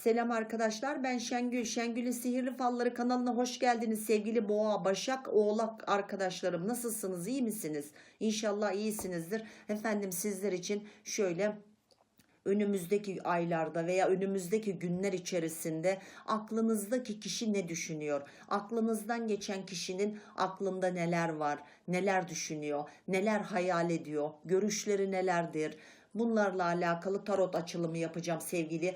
Selam arkadaşlar ben Şengül. Şengül'ün Sihirli Falları kanalına hoş geldiniz sevgili Boğa, Başak, Oğlak arkadaşlarım. Nasılsınız iyi misiniz? İnşallah iyisinizdir. Efendim sizler için şöyle önümüzdeki aylarda veya önümüzdeki günler içerisinde aklınızdaki kişi ne düşünüyor? Aklınızdan geçen kişinin aklında neler var? Neler düşünüyor? Neler hayal ediyor? Görüşleri nelerdir? Bunlarla alakalı tarot açılımı yapacağım sevgili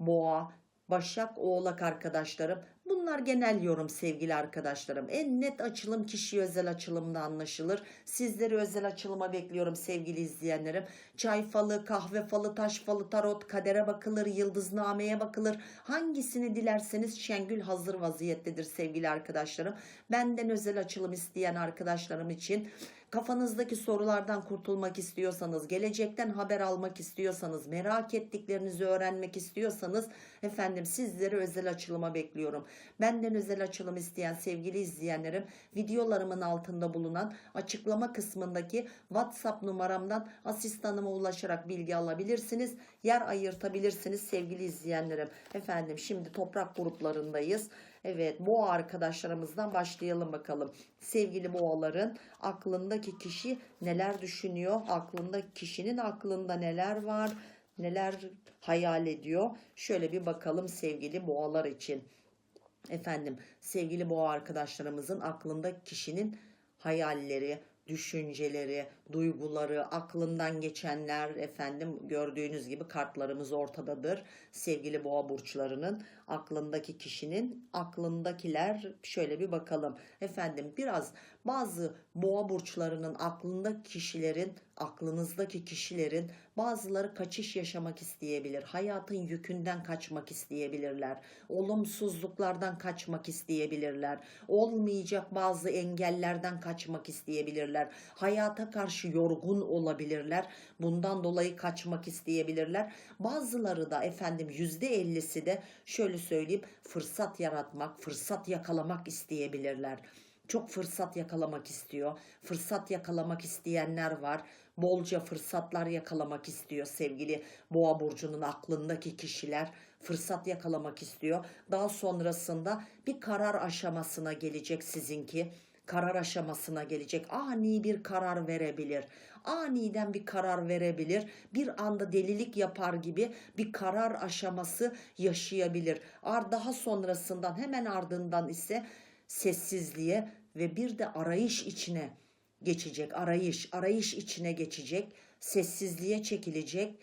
Boğa, Başak, Oğlak arkadaşlarım. Bunlar genel yorum sevgili arkadaşlarım. En net açılım kişi özel açılımda anlaşılır. Sizleri özel açılıma bekliyorum sevgili izleyenlerim. Çay falı, kahve falı, taş falı, tarot, kadere bakılır, yıldıznameye bakılır. Hangisini dilerseniz Şengül hazır vaziyettedir sevgili arkadaşlarım. Benden özel açılım isteyen arkadaşlarım için kafanızdaki sorulardan kurtulmak istiyorsanız, gelecekten haber almak istiyorsanız, merak ettiklerinizi öğrenmek istiyorsanız efendim sizleri özel açılıma bekliyorum. Benden özel açılım isteyen sevgili izleyenlerim videolarımın altında bulunan açıklama kısmındaki WhatsApp numaramdan asistanıma ulaşarak bilgi alabilirsiniz. Yer ayırtabilirsiniz sevgili izleyenlerim. Efendim şimdi toprak gruplarındayız. Evet boğa arkadaşlarımızdan başlayalım bakalım. Sevgili boğaların aklındaki kişi neler düşünüyor? Aklındaki kişinin aklında neler var? Neler hayal ediyor? Şöyle bir bakalım sevgili boğalar için. Efendim sevgili boğa arkadaşlarımızın aklında kişinin hayalleri, düşünceleri, duyguları, aklından geçenler efendim gördüğünüz gibi kartlarımız ortadadır. Sevgili boğa burçlarının aklındaki kişinin aklındakiler şöyle bir bakalım. Efendim biraz bazı boğa burçlarının aklındaki kişilerin, aklınızdaki kişilerin bazıları kaçış yaşamak isteyebilir. Hayatın yükünden kaçmak isteyebilirler. Olumsuzluklardan kaçmak isteyebilirler. Olmayacak bazı engellerden kaçmak isteyebilirler. Hayata karşı yorgun olabilirler. Bundan dolayı kaçmak isteyebilirler. Bazıları da efendim yüzde ellisi de şöyle söyleyeyim fırsat yaratmak, fırsat yakalamak isteyebilirler çok fırsat yakalamak istiyor. Fırsat yakalamak isteyenler var. Bolca fırsatlar yakalamak istiyor sevgili Boğa burcunun aklındaki kişiler. Fırsat yakalamak istiyor. Daha sonrasında bir karar aşamasına gelecek sizinki karar aşamasına gelecek. Ani bir karar verebilir. Aniden bir karar verebilir. Bir anda delilik yapar gibi bir karar aşaması yaşayabilir. Ar daha sonrasından hemen ardından ise sessizliğe ve bir de arayış içine geçecek. Arayış, arayış içine geçecek. Sessizliğe çekilecek.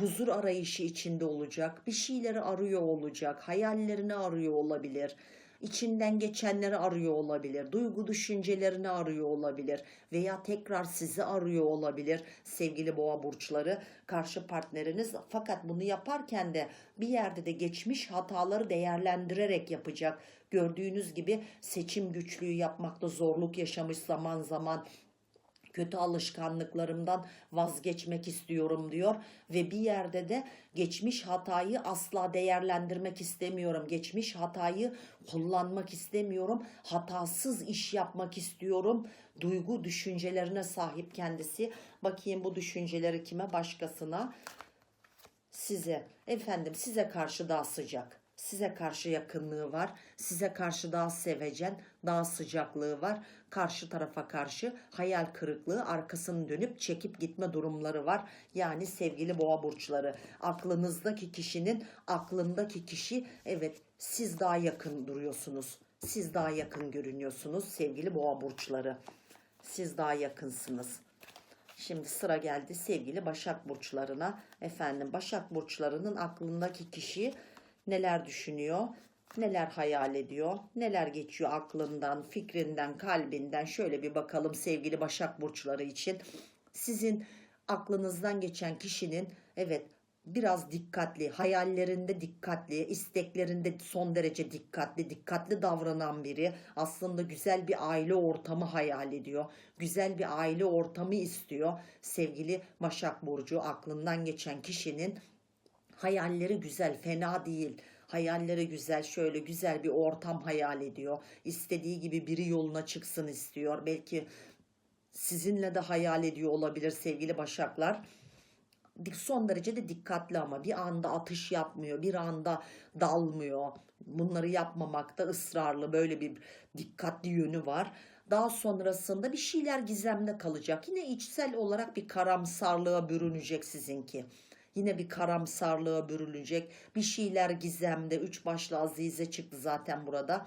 Huzur arayışı içinde olacak. Bir şeyleri arıyor olacak. Hayallerini arıyor olabilir. İçinden geçenleri arıyor olabilir. Duygu düşüncelerini arıyor olabilir. Veya tekrar sizi arıyor olabilir sevgili boğa burçları. Karşı partneriniz fakat bunu yaparken de bir yerde de geçmiş hataları değerlendirerek yapacak. Gördüğünüz gibi seçim güçlüğü yapmakta zorluk yaşamış zaman zaman kötü alışkanlıklarımdan vazgeçmek istiyorum diyor ve bir yerde de geçmiş hatayı asla değerlendirmek istemiyorum. Geçmiş hatayı kullanmak istemiyorum. Hatasız iş yapmak istiyorum. Duygu düşüncelerine sahip kendisi. Bakayım bu düşünceleri kime? Başkasına. Size. Efendim size karşı daha sıcak size karşı yakınlığı var. Size karşı daha sevecen, daha sıcaklığı var. Karşı tarafa karşı hayal kırıklığı, arkasını dönüp çekip gitme durumları var. Yani sevgili boğa burçları, aklınızdaki kişinin aklındaki kişi evet siz daha yakın duruyorsunuz. Siz daha yakın görünüyorsunuz sevgili boğa burçları. Siz daha yakınsınız. Şimdi sıra geldi sevgili Başak burçlarına. Efendim Başak burçlarının aklındaki kişi neler düşünüyor, neler hayal ediyor, neler geçiyor aklından, fikrinden, kalbinden. Şöyle bir bakalım sevgili Başak burçları için. Sizin aklınızdan geçen kişinin evet biraz dikkatli, hayallerinde dikkatli, isteklerinde son derece dikkatli, dikkatli davranan biri. Aslında güzel bir aile ortamı hayal ediyor. Güzel bir aile ortamı istiyor. Sevgili Başak Burcu aklından geçen kişinin Hayalleri güzel, fena değil. Hayalleri güzel, şöyle güzel bir ortam hayal ediyor. İstediği gibi biri yoluna çıksın istiyor. Belki sizinle de hayal ediyor olabilir sevgili Başaklar. Son derece de dikkatli ama bir anda atış yapmıyor, bir anda dalmıyor. Bunları yapmamakta ısrarlı böyle bir dikkatli yönü var. Daha sonrasında bir şeyler gizemde kalacak. Yine içsel olarak bir karamsarlığa bürünecek sizinki. Yine bir karamsarlığa bürünecek. Bir şeyler gizemde. Üç başlı Azize çıktı zaten burada.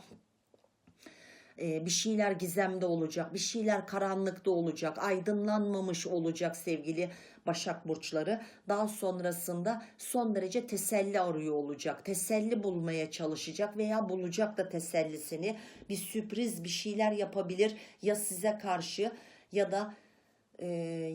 Ee, bir şeyler gizemde olacak, bir şeyler karanlıkta olacak, aydınlanmamış olacak sevgili Başak Burçları. Daha sonrasında son derece teselli arıyor olacak, teselli bulmaya çalışacak veya bulacak da tesellisini. Bir sürpriz bir şeyler yapabilir ya size karşı ya da e,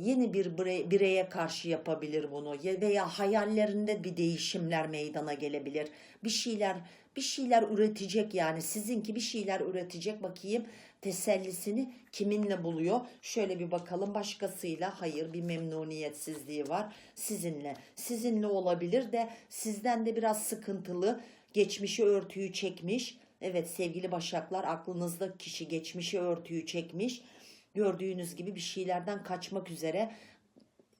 yeni bir birey- bireye karşı yapabilir bunu Ya- veya hayallerinde bir değişimler meydana gelebilir. Bir şeyler bir şeyler üretecek yani sizinki bir şeyler üretecek bakayım tesellisini kiminle buluyor? Şöyle bir bakalım başkasıyla hayır bir memnuniyetsizliği var sizinle. Sizinle olabilir de sizden de biraz sıkıntılı geçmişi örtüyü çekmiş. Evet sevgili başaklar aklınızda kişi geçmişi örtüyü çekmiş. Gördüğünüz gibi bir şeylerden kaçmak üzere.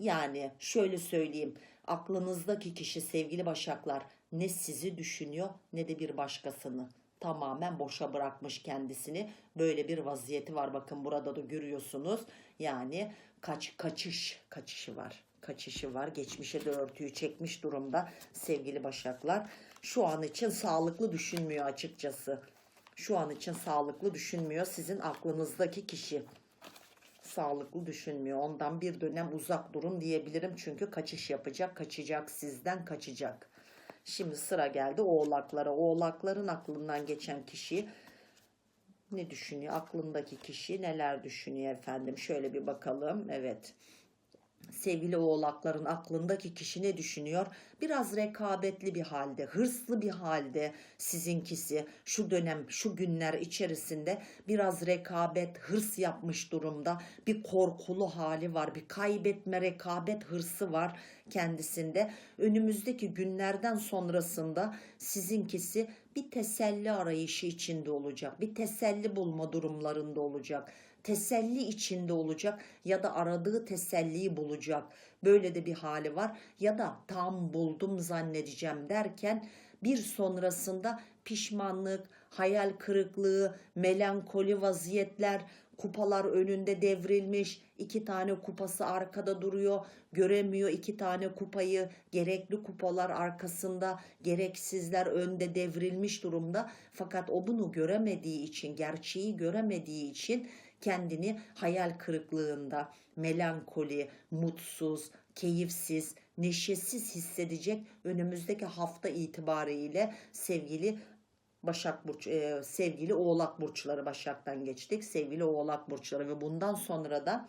Yani şöyle söyleyeyim aklınızdaki kişi sevgili başaklar ne sizi düşünüyor ne de bir başkasını tamamen boşa bırakmış kendisini. Böyle bir vaziyeti var. Bakın burada da görüyorsunuz. Yani kaç kaçış kaçışı var kaçışı var. Geçmişe de örtüyü çekmiş durumda sevgili başaklar. Şu an için sağlıklı düşünmüyor açıkçası. Şu an için sağlıklı düşünmüyor. Sizin aklınızdaki kişi sağlıklı düşünmüyor. Ondan bir dönem uzak durun diyebilirim. Çünkü kaçış yapacak, kaçacak sizden kaçacak. Şimdi sıra geldi oğlaklara. Oğlakların aklından geçen kişi ne düşünüyor? Aklındaki kişi neler düşünüyor efendim? Şöyle bir bakalım. Evet. Sevgili oğlakların aklındaki kişi ne düşünüyor? Biraz rekabetli bir halde, hırslı bir halde sizinkisi şu dönem, şu günler içerisinde biraz rekabet, hırs yapmış durumda. Bir korkulu hali var, bir kaybetme, rekabet hırsı var kendisinde. Önümüzdeki günlerden sonrasında sizinkisi bir teselli arayışı içinde olacak. Bir teselli bulma durumlarında olacak teselli içinde olacak ya da aradığı teselliyi bulacak. Böyle de bir hali var ya da tam buldum zannedeceğim derken bir sonrasında pişmanlık, hayal kırıklığı, melankoli vaziyetler, kupalar önünde devrilmiş, iki tane kupası arkada duruyor, göremiyor iki tane kupayı, gerekli kupalar arkasında, gereksizler önde devrilmiş durumda. Fakat o bunu göremediği için, gerçeği göremediği için kendini hayal kırıklığında, melankoli, mutsuz, keyifsiz, neşesiz hissedecek önümüzdeki hafta itibariyle sevgili Başak Burç, e, sevgili Oğlak burçları Başak'tan geçtik. Sevgili Oğlak burçları ve bundan sonra da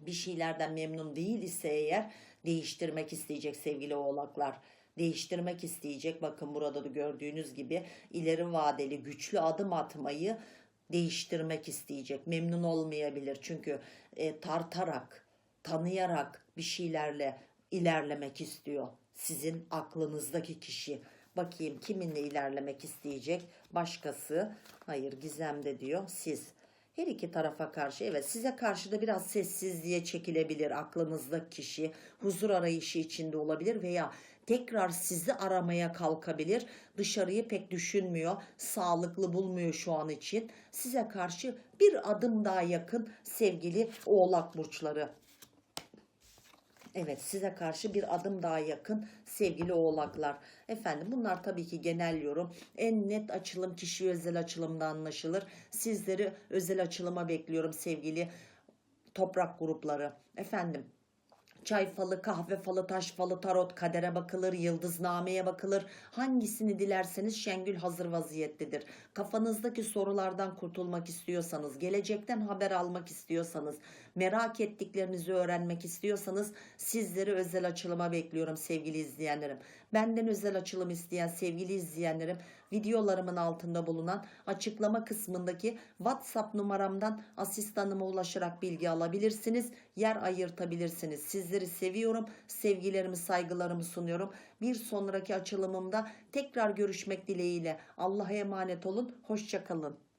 bir şeylerden memnun değil ise eğer değiştirmek isteyecek sevgili Oğlaklar. Değiştirmek isteyecek. Bakın burada da gördüğünüz gibi ileri vadeli güçlü adım atmayı değiştirmek isteyecek. Memnun olmayabilir. Çünkü e, tartarak, tanıyarak bir şeylerle ilerlemek istiyor. Sizin aklınızdaki kişi. Bakayım kiminle ilerlemek isteyecek? Başkası. Hayır gizemde diyor. Siz. Her iki tarafa karşı evet size karşı da biraz sessizliğe çekilebilir aklınızdaki kişi huzur arayışı içinde olabilir veya tekrar sizi aramaya kalkabilir dışarıyı pek düşünmüyor sağlıklı bulmuyor şu an için size karşı bir adım daha yakın sevgili oğlak burçları Evet size karşı bir adım daha yakın sevgili oğlaklar. Efendim bunlar tabii ki genel yorum. En net açılım kişi özel açılımda anlaşılır. Sizleri özel açılıma bekliyorum sevgili toprak grupları. Efendim Çay falı, kahve falı, taş falı, tarot, kadere bakılır, yıldıznameye bakılır. Hangisini dilerseniz Şengül hazır vaziyettedir. Kafanızdaki sorulardan kurtulmak istiyorsanız, gelecekten haber almak istiyorsanız, merak ettiklerinizi öğrenmek istiyorsanız sizleri özel açılıma bekliyorum sevgili izleyenlerim. Benden özel açılım isteyen sevgili izleyenlerim videolarımın altında bulunan açıklama kısmındaki WhatsApp numaramdan asistanıma ulaşarak bilgi alabilirsiniz. Yer ayırtabilirsiniz. Sizleri seviyorum. Sevgilerimi, saygılarımı sunuyorum. Bir sonraki açılımımda tekrar görüşmek dileğiyle. Allah'a emanet olun. Hoşçakalın.